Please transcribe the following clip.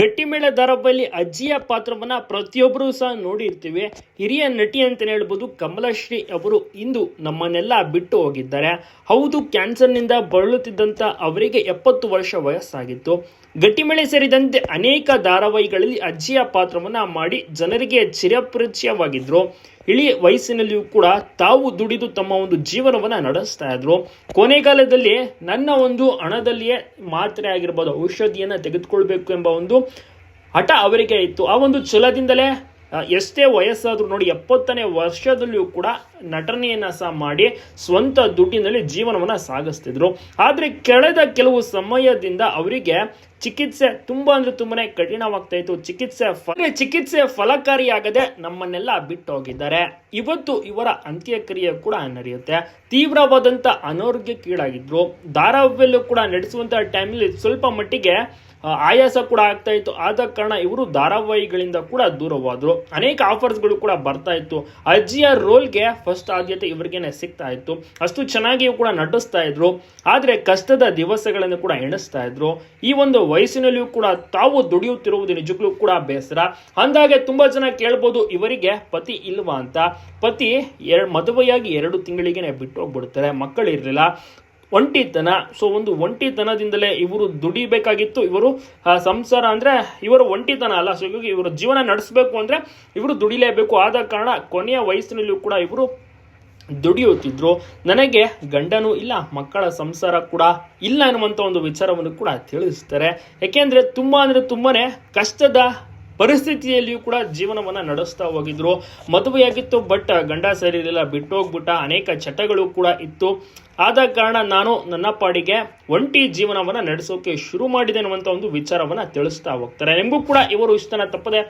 ಗಟ್ಟಿಮೇಳ ಧಾರಾವಾಹಿಯಲ್ಲಿ ಅಜ್ಜಿಯ ಪಾತ್ರವನ್ನ ಪ್ರತಿಯೊಬ್ಬರೂ ಸಹ ನೋಡಿರ್ತೀವಿ. ಹಿರಿಯ ನಟಿ ಅಂತಲೇ ಹೇಳ್ಬೋದು ಕಮಲಶ್ರೀ ಅವರು ಇಂದು ನಮ್ಮನ್ನೆಲ್ಲ ಬಿಟ್ಟು ಹೋಗಿದ್ದಾರೆ. ಹೌದು, ಕ್ಯಾನ್ಸರ್ನಿಂದ ಬಳಲುತ್ತಿದ್ದಂಥ ಅವರಿಗೆ ಎಪ್ಪತ್ತು ವರ್ಷ ವಯಸ್ಸಾಗಿತ್ತು. ಗಟ್ಟಿಮೇಳೆ ಸೇರಿದಂತೆ ಅನೇಕ ಧಾರಾವಾಹಿಗಳಲ್ಲಿ ಅಜ್ಜಿಯ ಪಾತ್ರವನ್ನ ಮಾಡಿ ಜನರಿಗೆ ಚಿರಪರಿಚಯವಾಗಿದ್ರು. ಇಳಿ ವಯಸ್ಸಿನಲ್ಲಿಯೂ ಕೂಡ ತಾವು ದುಡಿದು ತಮ್ಮ ಒಂದು ಜೀವನವನ್ನ ನಡೆಸ್ತಾ ಇದ್ರು. ಕೊನೆಗಾಲದಲ್ಲಿ ನನ್ನ ಒಂದು ಹಣದಲ್ಲಿಯೇ ಮಾತ್ರೆ ಆಗಿರ್ಬೋದು, ಔಷಧಿಯನ್ನ ತೆಗೆದುಕೊಳ್ಬೇಕು ಎಂಬ ಒಂದು ಹಠ ಅವರಿಗೆ ಇತ್ತು. ಆ ಒಂದು ಛಲದಿಂದಲೇ ಎಷ್ಟೇ ವಯಸ್ಸಾದರೂ ನೋಡಿ, ಎಪ್ಪತ್ತನೇ ವರ್ಷದಲ್ಲಿಯೂ ಕೂಡ ನಟನೆಯನ್ನು ಸಹ ಮಾಡಿ ಸ್ವಂತ ದುಡ್ಡಿನಲ್ಲಿ ಜೀವನವನ್ನ ಸಾಗಿಸ್ತಿದ್ರು. ಆದರೆ, ಕಳೆದ ಕೆಲವು ಸಮಯದಿಂದ ಅವರಿಗೆ ಚಿಕಿತ್ಸೆ ತುಂಬಾ ಅಂದ್ರೆ ತುಂಬಾನೇ ಕಠಿಣವಾಗ್ತಾ ಇತ್ತು. ಚಿಕಿತ್ಸೆ ಚಿಕಿತ್ಸೆ ಫಲಕಾರಿಯಾಗದೆ ನಮ್ಮನ್ನೆಲ್ಲ ಬಿಟ್ಟು ಹೋಗಿದ್ದಾರೆ ಇವತ್ತು ಇವರ ಅಂತ್ಯಕ್ರಿಯೆ ಕೂಡ ನಡೆಯುತ್ತೆ. ತೀವ್ರವಾದಂತ ಅನಾರೋಗ್ಯಕ್ಕೀಡಾಗಿದ್ರು ದಾರಾವ್ಯಲ್ಲೂ ಕೂಡ ನಡೆಸುವಂತ ಟೈಮಲ್ಲಿ ಸ್ವಲ್ಪ ಮಟ್ಟಿಗೆ ಆಯಾಸ ಕೂಡ ಆಗ್ತಾ ಇತ್ತು. ಆದ ಕಾರಣ ಇವರು ಧಾರಾವಾಹಿಗಳಿಂದ ಕೂಡ ದೂರವಾದ್ರು. ಅನೇಕ ಆಫರ್ಸ್ಗಳು ಕೂಡ ಬರ್ತಾ ಇತ್ತು. ಅಜ್ಜಿಯ ರೋಲ್ಗೆ ಫಸ್ಟ್ ಆದ್ಯತೆ ಇವರಿಗೇನೆ ಸಿಗ್ತಾ ಇತ್ತು. ಅಷ್ಟು ಚೆನ್ನಾಗಿಯೂ ಕೂಡ ನಟಿಸ್ತಾ ಇದ್ರು. ಆದ್ರೆ ಕಷ್ಟದ ದಿವಸಗಳನ್ನು ಕೂಡ ಎಣಿಸ್ತಾ ಇದ್ರು. ಈ ಒಂದು ವಯಸ್ಸಿನಲ್ಲಿಯೂ ಕೂಡ ತಾವು ದುಡಿಯುತ್ತಿರುವುದು ನಿಜಕ್ಕೂ ಕೂಡ ಬೇಸರ. ಅಂದಾಗೆ ತುಂಬಾ ಜನ ಕೇಳ್ಬೋದು ಇವರಿಗೆ ಪತಿ ಇಲ್ವಾ ಅಂತ. ಪತಿ ಎರಡು, ಮದುವೆಯಾಗಿ ಎರಡು ತಿಂಗಳಿಗೆ ಬಿಟ್ಟು ಹೋಗ್ಬಿಡ್ತಾರೆ ಮಕ್ಕಳಿರಲಿಲ್ಲ ಒಂಟಿತನ. ಸೊ ಒಂದು ಒಂಟಿತನದಿಂದಲೇ ಇವರು ದುಡಿಬೇಕಾಗಿತ್ತು. ಇವರು ಸಂಸಾರ ಅಂದ್ರೆ ಇವರು ಒಂಟಿತನ ಅಲ್ಲ. ಸೊ ಇವಾಗ ಇವರು ಜೀವನ ನಡೆಸಬೇಕು ಅಂದ್ರೆ ಇವರು ದುಡಿಲೇಬೇಕು. ಆದ ಕಾರಣ ಕೊನೆಯ ವಯಸ್ಸಿನಲ್ಲೂ ಕೂಡ ಇವರು ದುಡಿಯುತ್ತಿದ್ರು. ನನಗೆ ಗಂಡನೂ ಇಲ್ಲ, ಮಕ್ಕಳ ಸಂಸಾರ ಕೂಡ ಇಲ್ಲ ಎನ್ನುವಂಥ ಒಂದು ವಿಚಾರವನ್ನು ಕೂಡ ತಿಳಿಸ್ತಾರೆ. ಯಾಕೆಂದರೆ ತುಂಬ ಅಂದರೆ ತುಂಬಾ ಕಷ್ಟದ ಪರಿಸ್ಥಿತಿಯಲ್ಲಿಯೂ ಕೂಡ ಜೀವನವನ್ನ ನಡೆಸ್ತಾ ಹೋಗಿದ್ರು. ಮದುವೆಯಾಗಿತ್ತು, ಬಟ್ ಗಂಡ ಸರಿ ಇರಲಿಲ್ಲ ಬಿಟ್ಟು ಹೋಗ್ಬಿಟ್ಟ ಅನೇಕ ಚಟಗಳು ಕೂಡ ಇತ್ತು. ಆದ ಕಾರಣ ನಾನು ನನ್ನ ಪಾಡಿಗೆ ಒಂಟಿ ಜೀವನವನ್ನ ನಡೆಸೋಕೆ ಶುರು ಮಾಡಿದೆ ಅನ್ನುವಂಥ ಒಂದು ವಿಚಾರವನ್ನು ತಿಳಿಸ್ತಾ ಹೋಗ್ತಾರೆ. ನಿಮಗೂ ಕೂಡ ಇವರು ಇಷ್ಟನ ತಪ್ಪದೆ